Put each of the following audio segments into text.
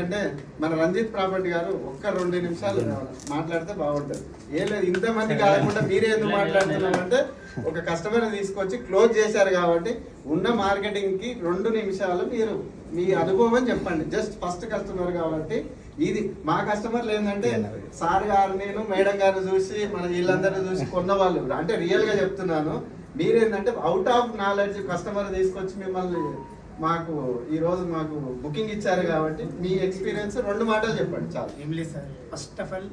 అంటే మన రంజిత్ ప్రాపర్టీ గారు ఒక్క రెండు నిమిషాలు మాట్లాడితే బాగుంటుంది. ఏం లేదు ఇంతమంది కాకుండా మీరే ఎందుకు మాట్లాడుతున్నారంటే ఒక కస్టమర్ తీసుకొచ్చి క్లోజ్ చేశారు కాబట్టి ఉన్న మార్కెటింగ్కి రెండు నిమిషాలు మీరు మీ అనుభవం చెప్పండి. జస్ట్ ఫస్ట్ కస్టమర్ కాబట్టి ఇది మా కస్టమర్లు ఏంటంటే సార్ గారు నేను మేడం గారిని చూసి మన వీళ్ళందరూ చూసి కొన్న వాళ్ళు అంటే రియల్గా చెప్తున్నాను మీరేంటంటే అవుట్ ఆఫ్ నాలెడ్జ్ కస్టమర్ తీసుకొచ్చి మిమ్మల్ని మాకు ఈ రోజు మాకు బుకింగ్ ఇచ్చారు కాబట్టి మీ ఎక్స్పీరియన్స్ రెండు మాటలు చెప్పండి చాలు. ఏం లేదు సార్. ఫస్ట్ ఆఫ్ ఆల్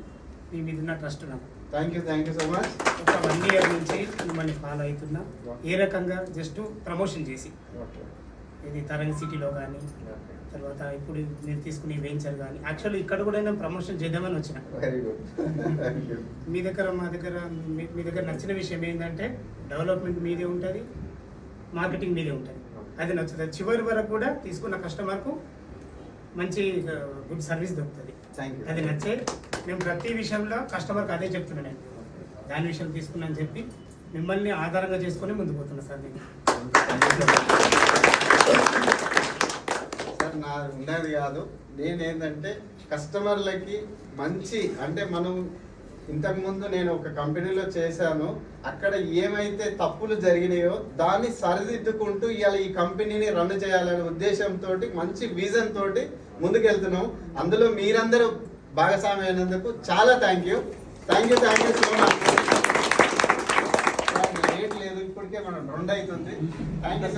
మీ మీద ఉన్న ట్రస్ట్ నాకు. Thank you thank you so much ఒక వన్ ఇయర్ నుంచి మిమ్మల్ని ఫాలో అవుతున్నా. ఏ రకంగా? జస్ట్ ప్రమోషన్ చేసి. ఇది తరంగ్ సిటీలో కానీ తర్వాత ఇప్పుడు మీరు తీసుకునే వెంచర్ కానీ యాక్చువల్లీ ఇక్కడ కూడా నేను ప్రమోషన్ చేద్దామని వచ్చిన. మీ దగ్గర మా దగ్గర మీ- మీ దగ్గర నచ్చిన విషయం ఏంటంటే డెవలప్మెంట్ మీదే ఉంటుంది మార్కెటింగ్ మీదే ఉంటుంది. అది నచ్చుతుంది. చివరి వరకు కూడా తీసుకున్న కస్టమర్కు మంచి గుడ్ సర్వీస్ దొరుకుతుంది. అది నచ్చే నేను ప్రతి విషయంలో కస్టమర్కి అదే చెప్తున్నా నేను. దాని విషయం తీసుకున్నా అని చెప్పి మిమ్మల్ని ఆధారంగా చేసుకొని ముందుకు పోతున్నా సార్ నేను. సార్ నా ఉన్నది కాదు. నేనేంటంటే కస్టమర్లకి మంచి అంటే మనం ఇంతకుముందు నేను ఒక కంపెనీలో చేశాను. అక్కడ ఏమైతే తప్పులు జరిగినాయో దాన్ని సరిదిద్దుకుంటూ ఇలా ఈ కంపెనీని రన్ చేయాలనే ఉద్దేశంతో మంచి విజన్ తోటి ముందుకెళ్తున్నాం. అందులో మీరందరూ భాగస్వామి అయినందుకు చాలా thank you thank you thank you so much late లేదు ఇప్పటికే మనం రెండు అవుతుంది. Thank you